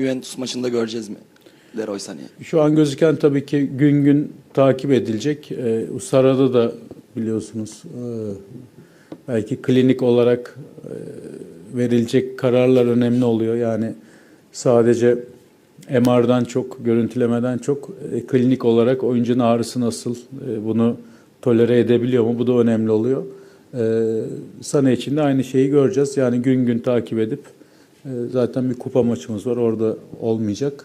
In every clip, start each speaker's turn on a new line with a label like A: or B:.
A: Juventus maçında göreceğiz mi? Leroy Sané'yi.
B: Şu an gözüken tabii ki gün gün takip edilecek. Ee, Usara'da da biliyorsunuz e, belki klinik olarak e, verilecek kararlar önemli oluyor. Yani sadece MR'dan çok, görüntülemeden çok e, klinik olarak oyuncunun ağrısı nasıl, e, bunu tolere edebiliyor mu? Bu da önemli oluyor. Ee, Sana için de aynı şeyi göreceğiz. Yani gün gün takip edip e, zaten bir kupa maçımız var orada olmayacak.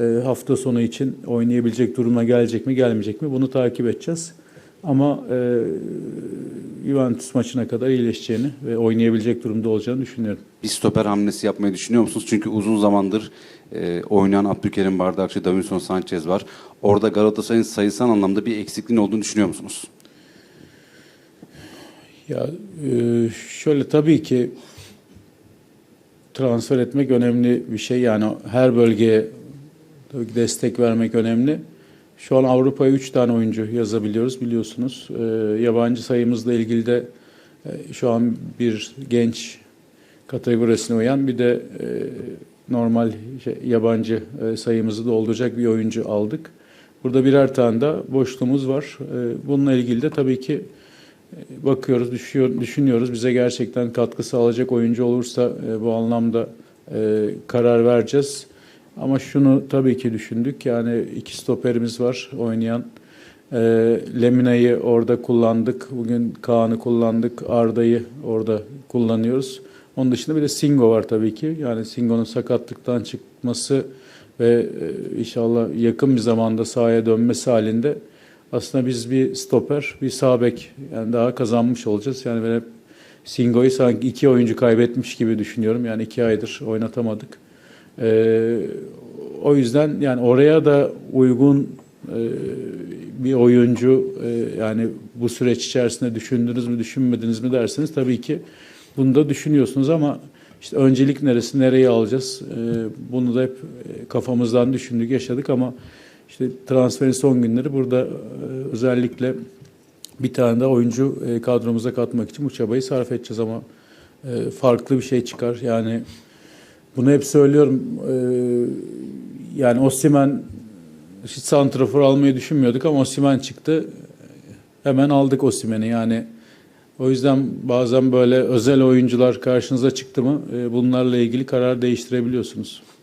B: E, hafta sonu için oynayabilecek duruma gelecek mi gelmeyecek mi bunu takip edeceğiz. Ama e, Juventus maçına kadar iyileşeceğini ve oynayabilecek durumda olacağını düşünüyorum.
C: Bir stoper hamlesi yapmayı düşünüyor musunuz? Çünkü uzun zamandır e, oynayan Abdülkerim Bardakçı, Davinson Sanchez var. Orada Galatasaray'ın sayısal anlamda bir eksikliğin olduğunu düşünüyor musunuz?
B: Ya e, şöyle tabii ki transfer etmek önemli bir şey. Yani her bölgeye destek vermek önemli. Şu an Avrupa'ya 3 tane oyuncu yazabiliyoruz biliyorsunuz. E, yabancı sayımızla ilgili de e, şu an bir genç kategorisine uyan bir de e, normal şey, yabancı e, sayımızı dolduracak bir oyuncu aldık. Burada birer tane de boşluğumuz var. E, bununla ilgili de tabii ki bakıyoruz, düşüyor, düşünüyoruz. Bize gerçekten katkı sağlayacak oyuncu olursa e, bu anlamda e, karar vereceğiz. Ama şunu tabii ki düşündük. Yani iki stoperimiz var oynayan. E, Lemina'yı orada kullandık. Bugün Kaan'ı kullandık. Arda'yı orada kullanıyoruz. Onun dışında bir de Singo var tabii ki. Yani Singo'nun sakatlıktan çıkması ve e, inşallah yakın bir zamanda sahaya dönmesi halinde aslında biz bir stoper, bir sağ bek yani daha kazanmış olacağız. Yani ben Singo'yu sanki iki oyuncu kaybetmiş gibi düşünüyorum. Yani iki aydır oynatamadık. Ee, o yüzden yani oraya da uygun e, bir oyuncu e, yani bu süreç içerisinde düşündünüz mü düşünmediniz mi derseniz tabii ki bunu da düşünüyorsunuz ama işte öncelik neresi, nereye alacağız? E, bunu da hep e, kafamızdan düşündük, yaşadık ama işte transferin son günleri burada e, özellikle bir tane de oyuncu e, kadromuza katmak için bu çabayı sarf edeceğiz ama e, farklı bir şey çıkar. Yani bunu hep söylüyorum. Yani Osimhen hiç santrafor almayı düşünmüyorduk ama Osimhen çıktı. Hemen aldık Osimhen'i. Yani o yüzden bazen böyle özel oyuncular karşınıza çıktı mı bunlarla ilgili karar değiştirebiliyorsunuz.